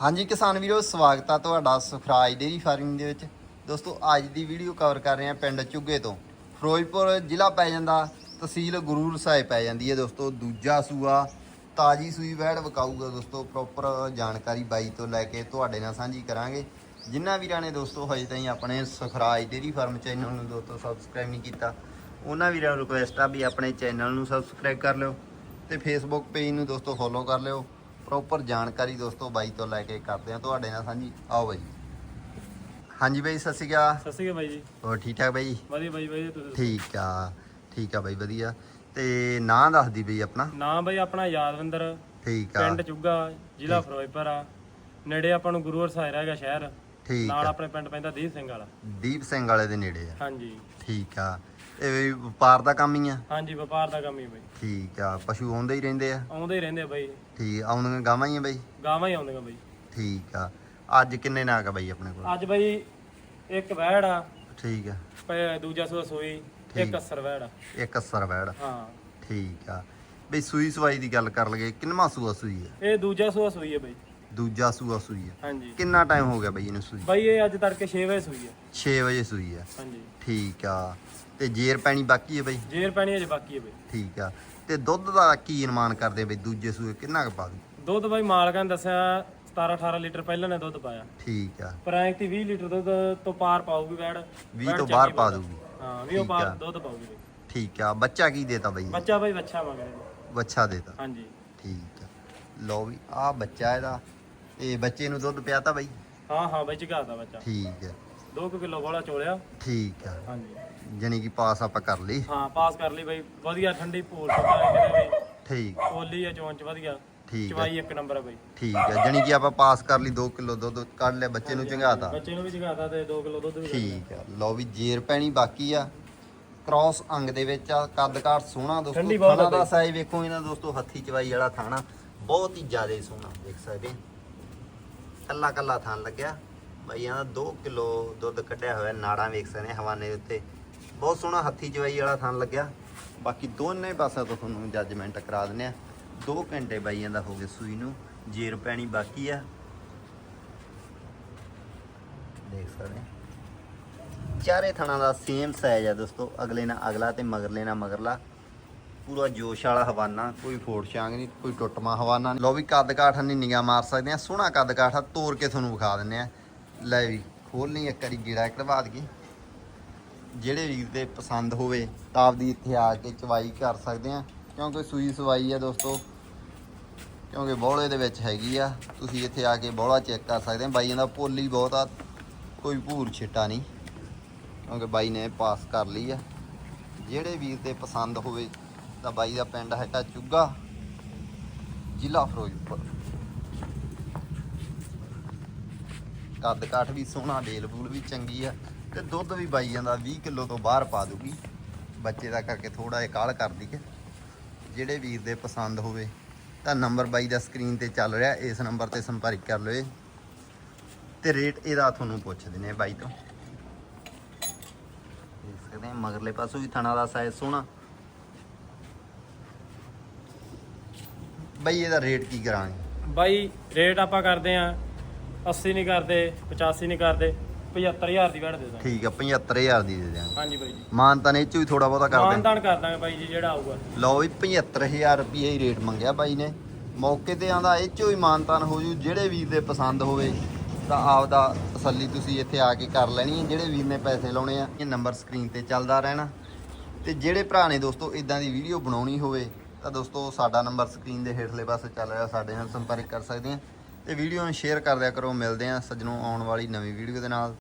ਹਾਂਜੀ ਕਿਸਾਨ ਵੀਰੋ, ਸਵਾਗਤ ਆ ਤੁਹਾਡਾ ਸੁਖਰਾਜ ਡੇਰੀ ਫਾਰਮਿੰਗ ਦੇ ਵਿੱਚ। ਦੋਸਤੋ, ਅੱਜ ਦੀ ਵੀਡੀਓ ਕਵਰ ਕਰ ਰਹੇ ਹਾਂ ਪਿੰਡ ਚੁੱਗੇ ਤੋਂ। ਫਿਰੋਜ਼ਪੁਰ ਜ਼ਿਲ੍ਹਾ ਪੈ ਜਾਂਦਾ, ਤਹਿਸੀਲ ਗੁਰੂ ਸਾਹਿਬ ਪੈ ਜਾਂਦੀ ਹੈ ਦੋਸਤੋ, ਦੂਜਾ ਸੂਆ, ਤਾਜੀ ਸੂਈ ਵਹਿੜ ਵਿਕਾਊਗਾ ਦੋਸਤੋ ਪ੍ਰੋਪਰ ਜਾਣਕਾਰੀ ਬਾਈ ਤੋਂ ਲੈ ਕੇ ਤੁਹਾਡੇ ਨਾਲ ਸਾਂਝੀ ਕਰਾਂਗੇ। ਜਿਨ੍ਹਾਂ ਵੀਰਾਂ ਨੇ ਦੋਸਤੋ, ਹਜੇ ਤਾਈਂ ਆਪਣੇ ਸੁਖਰਾਜ ਡੇਰੀ ਫਾਰਮ ਚੈਨਲ ਨੂੰ ਦੋਸਤੋ ਸਬਸਕ੍ਰਾਈਬ ਨਹੀਂ ਕੀਤਾ, ਉਹਨਾਂ ਵੀਰਾਂ ਨੂੰ ਰਿਕੁਐਸਟ ਆ ਵੀ ਆਪਣੇ ਚੈਨਲ ਨੂੰ ਸਬਸਕ੍ਰਾਈਬ ਕਰ ਲਿਓ ਤੇ ਫੇਸਬੁੱਕ ਪੇਜ ਨੂੰ ਦੋਸਤੋ ਫੋਲੋ ਕਰ ਲਿਓ। ਪ੍ਰੋਪਰ ਜਾਣਕਾਰੀ ਦੋਸਤੋ ਬਾਈ ਤੋਂ ਲੈ ਕੇ ਕਰਦੇ ਆ ਤੁਹਾਡੇ ਨਾਲ ਸਾਂਝੀ। ਆਓ ਬਾਈ। ਹਾਂਜੀ ਬਾਈ ਸਤਿ ਸ਼੍ਰੀ ਅਕਾਲ। ਸਤਿ ਸ਼੍ਰੀ ਅਕਾਲ ਬਾਈ ਜੀ। ਹੋਰ ਠੀਕ ਠਾਕ ਬਾਈ? ਵਧੀਆ ਬਾਈ ਬਾਈ ਤੁਸੀਂ? ਠੀਕ ਆ ਠੀਕ ਆ ਬਾਈ ਵਧੀਆ। ਤੇ ਨਾਂ ਦੱਸਦੀ ਬਈ ਆਪਣਾ। ਨਾਮ ਬਾਈ ਆਪਣਾ ਯਾਦਵਿੰਦਰ। ਠੀਕ ਆ। ਪਿੰਡ ਚੁੱਗਾ ਜ਼ਿਲ੍ਹਾ ਫਿਰੋਜ਼ਪੁਰ ਆ। ਨੇੜੇ ਆਪਾਂ ਨੂੰ ਗੁਰੂ ਹਰਸਾਏ ਹੈਗਾ ਸ਼ਹਿਰ। ਠੀਕ ਨਾਲ ਆਪਣੇ ਪਿੰਡ ਪੈਂਦਾ ਦੀਪ ਸਿੰਘ ਵਾਲਾ। ਦੀਪ ਸਿੰਘ ਵਾਲੇ ਦੇ ਨੇੜੇ ਆ। ਹਾਂਜੀ। ਠੀਕ ਆ। ਇਹ ਵੀ ਵਪਾਰ ਦਾ ਕੰਮ ਹੀ ਆ? ਹਾਂਜੀ ਵਪਾਰ ਦਾ ਕੰਮ ਹੀ ਬਾਈ। ਠੀਕ ਆ ਪਸ਼ੂ ਆਉਂਦੇ ਹੀ ਰਹਿੰਦੇ ਆ? ਆਉਂਦੇ ਹੀ ਰਹਿੰਦੇ ਆ ਬਾਈ। ਠੀਕ ਆਉਂਦੀਆਂ ਗਾਵਾਂ ਹੀ ਆ ਬਾਈ? ਗਾਵਾਂ ਹੀ ਆਉਂਦੀਆਂ ਬਾਈ। ਠੀਕ ਆ ਅੱਜ ਕਿੰਨੇ ਨਾਗ ਆ ਬਾਈ ਆਪਣੇ ਕੋਲ? ਅੱਜ ਬਾਈ ਇੱਕ ਵਹਿੜ ਆ ਠੀਕ ਆ। ਪਏ ਦੂਜਾ ਸੂਆ ਸੂਈ ਠੀਕ। ਇੱਕ ਅਸਰ ਵਹਿੜ ਆ। ਇੱਕ ਅਸਰ ਵੈੜ। ਹਾਂ। ਠੀਕ ਆ। ਬਈ ਸੂਈ ਸਵਾਈ ਦੀ ਗੱਲ ਕਰ ਲਗੇ ਕਿੰਨਵਾਂ ਸੂਆ ਸੂਈ ਆ? ਇਹ ਦੂਜਾ ਸੂਆ ਸੂਈ ਹੈ ਬਾਈ। ਦੂਜਾ ਸੂਆ ਸੂਈ ਆ। ਹਾਂਜੀ। ਕਿੰਨਾ ਟਾਈਮ ਹੋ ਗਿਆ ਬਈ ਇਹਨੂੰ ਸੂਈ? ਬਾਈ ਇਹ ਅੱਜ ਤੜਕੇ 6 ਵਜੇ ਸੂਈ ਹੈ 6 ਵਜੇ ਸੂਈ ਆ। ਹਾਂਜੀ। ਠੀਕ ਆ। ਤੇ ਜੇਰ ਪੈਣੀ ਬਾਕੀ ਹੈ ਬਈ? ਜੇਰ ਪੈਣੀ ਅਜੇ ਬਾਕੀ ਹੈ ਬਾਈ। ਠੀਕ ਆ। ਤੇ ਦੁੱਧ ਦਾ ਕੀ ਅਨੁਮਾਨ ਕਰਦੇ ਬਈ ਦੂਜੇ ਸੂਏ ਕਿੰਨਾ ਕੁ ਪਾ ਦੂ ਦੁੱਧ ਬਾਈ ਮਾਲਕਾਂ ਨੇ ਦੱਸਿਆ 17 18 ਲੀਟਰ ਪਹਿਲਾਂ ਨੇ ਦੁੱਧ ਪਾਇਆ। ਠੀਕ ਆ। ਪਰ ਐਂ ਕਿ 20 ਲੀਟਰ ਦੁੱਧ ਤੋਂ ਪਾਰ ਪਾਊਗੀ ਵੈੜ 20 ਵੈੜ ਤੋਂ ਬਾਹਰ ਪਾ ਆ। ਦੂਗੀ ਹਾਂ 20 ਠੀਕ ਪਾਰ ਆ। ਦੁੱਧ ਪਾਊਗੀ ਬਾਈ। ਠੀਕ ਆ। ਬੱਚਾ ਕੀ ਦੇਤਾ ਬਈ? ਬੱਚਾ ਬਾਈ ਬੱਚਾ ਮੰਗਦੇ। ਨੇ ਬੱਚਾ ਦੇਤਾ। ਹਾਂਜੀ। ਠੀਕ ਆ। ਲਓ ਵੀ ਆ ਬੱਚਾ ਇਹਦਾ ਇਹ ਬੱਚੇ ਨੂੰ ਦੁੱਧ ਪਿਆਤਾ ਬਈ? ਹਾਂ ਹਾਂ ਬਾਈ ਝਗਾਤਾ ਬੱਚਾ। ਠੀਕ ਆ 2 ਕਿਲੋ ਵਾਲਾ ਚੋਲਿਆ। ਠੀਕ ਆ। ਹਾਂਜੀ। ਜਾਨੀ ਕਿ ਪਾਸ ਆਪਾਂ ਕਰ ਲਈ। ਹਾਂ ਪਾਸ ਕਰ ਲਈ ਬਾਈ। ਵਧੀਆ ਠੰਡੀ ਪੂਲ ਚੁੱਕਾ ਕਿਤੇ ਵੀ ਠੀਕ। ਪੋਲੀ ਆ ਚੋਂਚ ਵਧੀਆ। ਠੀਕ ਚਵਾਈ ਇੱਕ ਨੰਬਰ ਆ ਬਾਈ। ਠੀਕ ਆ। ਜਾਨੀ ਕਿ ਆਪਾਂ ਪਾਸ ਕਰ ਲਈ 2 ਕਿਲੋ ਦੁੱਧ ਕੱਢ ਲਿਆ ਬੱਚੇ ਨੂੰ ਚੰਗਾਤਾ। ਬੱਚੇ ਨੂੰ ਵੀ ਝਗਾਤਾ ਤੇ 2 ਕਿਲੋ ਦੁੱਧ ਵੀ। ਠੀਕ ਆ। ਲਓ ਵੀ ਜੇਰ ਪੈਣੀ ਬਾਕੀ ਆ। ਕ੍ਰਾਸ ਅੰਗ ਦੇ ਵਿੱਚ ਆ। ਕੱਦ ਕਾਠ ਸੋਹਣਾ ਦੋਸਤੋ। ਥਾਣਾ ਦਾ। ਸਾਈਜ਼ ਵੇਖੋ ਇਹਨਾਂ ਦੋਸਤੋ ਹੱਥੀ ਚਵਾਈ ਵਾਲਾ ਥਾਣਾ। ਬਹੁਤ ਹੀ ਜ਼ਿਆਦਾ ਸੋਹਣਾ ਦੇਖ ਸਕਦੇ। ਕੱਲਾ ਕੱਲਾ ਥਾਨ ਲੱਗਿਆ ਬਾਈਆਂ ਦਾ 2 ਕਿਲੋ ਦੁੱਧ ਕੱਢਿਆ ਹੋਇਆ, ਨਾੜਾਂ ਵੇਖ ਸਕਦੇ ਹਵਾਨੇ ਦੇ ਉੱਤੇ। ਬਹੁਤ ਸੋਹਣਾ ਹੱਥੀ ਜਵਾਈ ਵਾਲਾ ਥਾਨ ਲੱਗਿਆ। ਬਾਕੀ ਦੋਨੇ ਪਾਸਿਆਂ ਤੋਂ ਤੁਹਾਨੂੰ ਜੱਜਮੈਂਟ ਕਰਾ ਦਿੰਨੇ ਆ। 2 ਘੰਟੇ ਬਾਈਆਂ ਦਾ ਹੋ ਗਏ ਸੂਈ ਨੂੰ ਜੇਰ ਪੈਣੀ ਬਾਕੀ ਆ। ਦੇਖ ਸਕਦੇ ਚਾਰੇ ਥਣਾ ਦਾ ਸੇਮ ਸਾਈਜ਼ ਆ ਦੋਸਤੋ, ਅਗਲੇ ਨਾਲ ਅਗਲਾ ਤੇ ਮਗਰਲੇ ਨਾਲ ਮਗਰਲਾ। ਪੂਰਾ ਜੋਸ਼ ਵਾਲਾ ਹਵਾਨਾ, ਕੋਈ ਫੋੜ ਛਾਂਗ ਨਹੀਂ, ਕੋਈ ਟੁੱਟਮਾ ਹਵਾਨਾ ਨਹੀਂ। ਲੋ ਵੀ ਕੱਦ ਕਾਠ ਨਹੀਂ ਨਿਗਾ ਮਾਰ ਸਕਦੇ ਆ, ਸੋਹਣਾ ਕੱਦ ਕਾਠ ਆ ਤੋੜ ਕੇ ਤੁਹਾਨੂੰ ਵਿਖਾ ਦਿੰਨੇ ਆ। ਲੈ ਵੀ ਖੋਲਣੀ ਇੱਕ ਵਾਰੀ ਗੇੜਾ ਕਢਵਾ ਦਈਏ। ਜਿਹੜੇ ਵੀਰ ਦੇ ਪਸੰਦ ਹੋਵੇ, ਤਾਂ ਆਪਦੀ ਇੱਥੇ ਆ ਕੇ ਚਵਾਈ ਕਰ ਸਕਦੇ ਆ। ਕਿਉਂਕਿ ਸੂਈ ਸਵਾਈ ਆ ਦੋਸਤੋ, ਕਿਉਂਕਿ ਬੋਲੇ ਦੇ ਵਿੱਚ ਹੈਗੀ ਆ, ਤੁਸੀਂ ਇੱਥੇ ਆ ਕੇ ਬੋਲਾ ਚੈੱਕ ਕਰ ਸਕਦੇ ਆ। ਬਾਈਆਂ ਦਾ ਪੋਲੀ ਬਹੁਤ ਆ, ਕੋਈ ਭੂਰ ਛਿੱਟਾ ਨਹੀਂ, ਕਿਉਂਕਿ ਬਾਈ ਨੇ ਪਾਸ ਕਰ ਲਈ ਆ। ਜਿਹੜੇ ਵੀਰ ਦੇ ਪਸੰਦ ਹੋਵੇ ਤਾਂ ਬਾਈ ਦਾ ਪਿੰਡ ਹੈਗਾ ਚੁੱਗਾ, ਜ਼ਿਲ੍ਹਾ ਫਿਰੋਜ਼ਪੁਰ। ਕੱਦ ਕਾਠ ਵੀ ਸੋਹਣਾ, ਡੇਲ ਬੂਲ ਵੀ ਚੰਗੀ ਆ ਤੇ ਦੁੱਧ ਵੀ ਬਾਈ ਜਾਂਦਾ 20 ਕਿਲੋ ਤੋਂ ਬਾਹਰ ਪਾ ਦੂਗੀ ਬੱਚੇ ਦਾ ਕਰਕੇ ਥੋੜਾ ਜਿਹਾ ਕਾਲ ਕਰਦੀ ਦਈਏ। ਜਿਹੜੇ ਵੀਰ ਦੇ ਪਸੰਦ ਹੋਵੇ, ਤਾਂ ਨੰਬਰ ਬਾਈ ਦਾ ਸਕਰੀਨ ਤੇ ਚੱਲ ਰਿਹਾ, ਇਸ ਨੰਬਰ ਤੇ ਸੰਪਰਕ ਕਰ ਲਓ ਤੇ ਰੇਟ ਇਹਦਾ ਤੁਹਾਨੂੰ ਪੁੱਛ ਦਿੰਨੇ ਬਾਈ ਤੋਂ। ਦੇਖ ਸਕਦੇ ਮਗਰਲੇ ਪਾਸੋਂ ਵੀ ਥਣਾ ਦਾ ਸਾਈਜ਼ ਸੋਹਣਾ। ਬਾਈ ਇਹਦਾ ਰੇਟ ਕੀ ਕਰਾਂਗੇ? ਬਾਈ ਰੇਟ ਆਪਾਂ ਕਰਦੇ ਆ 80 ਨਹੀਂ ਕਰਦੇ 85 ਨਹੀਂ ਕਰਦੇ 75000 ਦੀ ਵੈੜ ਦੇ ਦਾਂਗੇ। ਠੀਕ ਆ 75000 ਦੀ ਦੇ ਦਿਆਂਗੇ। ਹਾਂਜੀ ਬਾਈ ਜੀ। ਮਾਨਤਾਨ ਇਹ ਚੋਂ ਹੀ ਥੋੜਾ ਬਹੁਤਾ ਕਰ ਦਿਆਂਗੇ। ਮਾਨਦਾਨ ਕਰ ਦਾਂਗੇ ਬਾਈ ਜੀ ਜਿਹੜਾ ਆਊਗਾ। ਲਓ ਵੀ 75000 ਰੁਪਏ ਹੀ ਰੇਟ ਮੰਗਿਆ ਬਾਈ ਨੇ। ਮੌਕੇ ਤੇ ਆਂਦਾ ਇਹ ਚੋਂ ਹੀ ਮਾਨਤਾਨ ਹੋ ਜੂ ਜਿਹੜੇ ਵੀਰ ਦੇ ਪਸੰਦ ਹੋਵੇ ਤਾਂ ਆਪਦਾ ਤਸੱਲੀ ਤੁਸੀਂ ਇੱਥੇ ਆ ਕੇ ਕਰ ਲੈਣੀ ਹੈ। ਜਿਹੜੇ ਵੀਰ ਨੇ ਪੈਸੇ ਲਾਉਣੇ ਆ ਇਹ ਨੰਬਰ ਸਕਰੀਨ ਤੇ ਚੱਲਦਾ ਰਹਿਣਾ। ਤੇ ਜਿਹੜੇ ਭਰਾ ਨੇ ਦੋਸਤੋ ਇਦਾਂ ਦੀ ਵੀਡੀਓ ਬਣਾਉਣੀ ਹੋਵੇ ਤਾਂ ਦੋਸਤੋ, ਸਾਡਾ ਨੰਬਰ ਸਕਰੀਨ ਦੇ ਹੇਠਲੇ ਪਾਸੇ ਚੱਲ ਰਿਹਾ, ਸਾਡੇ ਨਾਲ ਸੰਪਰਕ ਕਰ ਸਕਦੇ ਆ ਤੇ ਵੀਡੀਓ ਨੂੰ ਸ਼ੇਅਰ ਕਰ ਦਿਆ ਕਰੋ। ਮਿਲਦੇ ਆ ਸੱਜਣੋਂ ਆਉਣ ਵਾਲੀ ਨਵੀਂ ਵੀਡੀਓ ਦੇ ਨਾਲ।